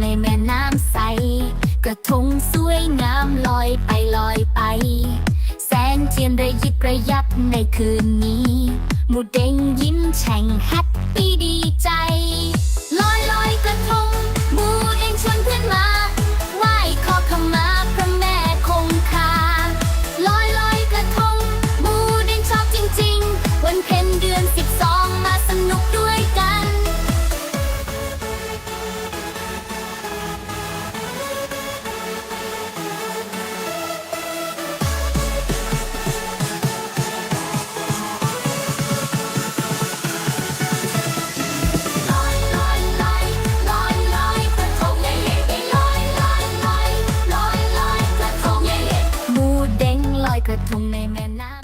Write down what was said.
ในแม่น้ำใส กระทงสวยงามลอยไปลอยไป แสงเทียนระยิบระยับในคืนนี้ หมูเด้งยิ้มแฉ่งแฮปปี้ดี กระทงในแม่น้ำ